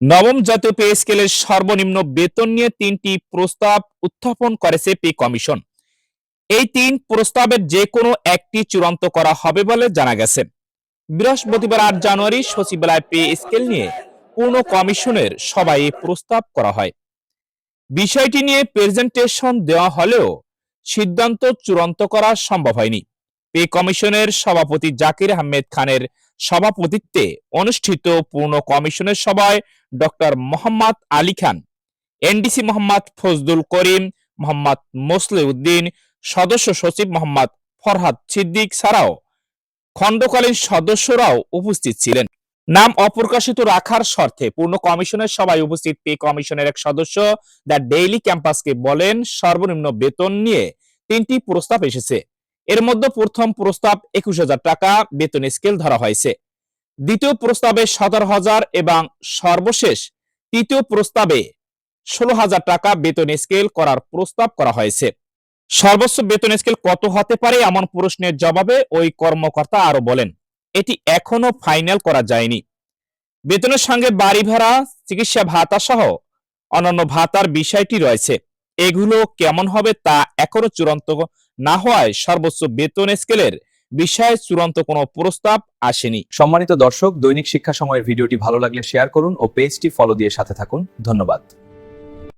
নবম জাতীয় পে স্কেলের সর্বনিম্ন বেতন নিয়ে তিনটি প্রস্তাব উত্থাপন করেছে পে কমিশন। এই তিন প্রস্তাবের যে কোনো একটি চূড়ান্ত করা হবে বলে জানা গেছে। বৃহস্পতিবার আট জানুয়ারি সচিবালয় পে স্কেল নিয়ে পূর্ণ কমিশনের এই প্রস্তাব করা হয়। বিষয়টি নিয়ে প্রেজেন্টেশন দেওয়া হলেও সিদ্ধান্ত চূড়ান্ত করা সম্ভব হয়নি। পে কমিশনের সভাপতি জাকির আহমেদ খানের সভাপতিত্বে অনুষ্ঠিত পূর্ণ কমিশনের সভায় ডক্টর মোহাম্মদ আলী খান, এনডিসি মোহাম্মদ ফজদুল করিম, মোহাম্মদ মোসলে উদ্দিন সদস্য সচিব মোহাম্মদ ফরহাদ সিদ্দিক ছাড়াও খণ্ডকালীন সদস্যরাও উপস্থিত ছিলেন। নাম অপ্রকাশিত রাখার শর্তে পূর্ণ কমিশনের সভায় উপস্থিত পে কমিশনের এক সদস্য দ্য ডেইলি ক্যাম্পাসকে বলেন, সর্বনিম্ন বেতন নিয়ে তিনটি প্রস্তাব এসেছে। এর মধ্যে প্রথম প্রস্তাব একুশ হাজার টাকা, বেতন স্কেল ধরা হয়েছে। দ্বিতীয় প্রস্তাবে সতেরো হাজার এবং সর্বশেষ তৃতীয় প্রস্তাবে ষোলো হাজার টাকা বেতন স্কেল করার প্রস্তাব করা হয়েছে। সর্বোচ্চ বেতন স্কেল কত হতে পারে এমন প্রশ্নের জবাবে ওই কর্মকর্তা আরও বলেন, এটি এখনও ফাইনাল করা যায়নি। বেতনের সঙ্গে বাড়ি ভাড়া, চিকিৎসা ভাতা সহ অন্যান্য ভাতার বিষয়টি রয়েছে। এগুলো কেমন হবে তা এখনও চূড়ান্ত না হওয়ায় সর্বোচ্চ বেতন স্কেলের বিষয়ে চূড়ান্ত কোনো প্রস্তাব আসেনি। সম্মানিত দর্শক, দৈনিক শিক্ষা সময়ের ভিডিওটি ভালো লাগলে শেয়ার করুন ও পেজটি ফলো দিয়ে সাথে থাকুন। ধন্যবাদ।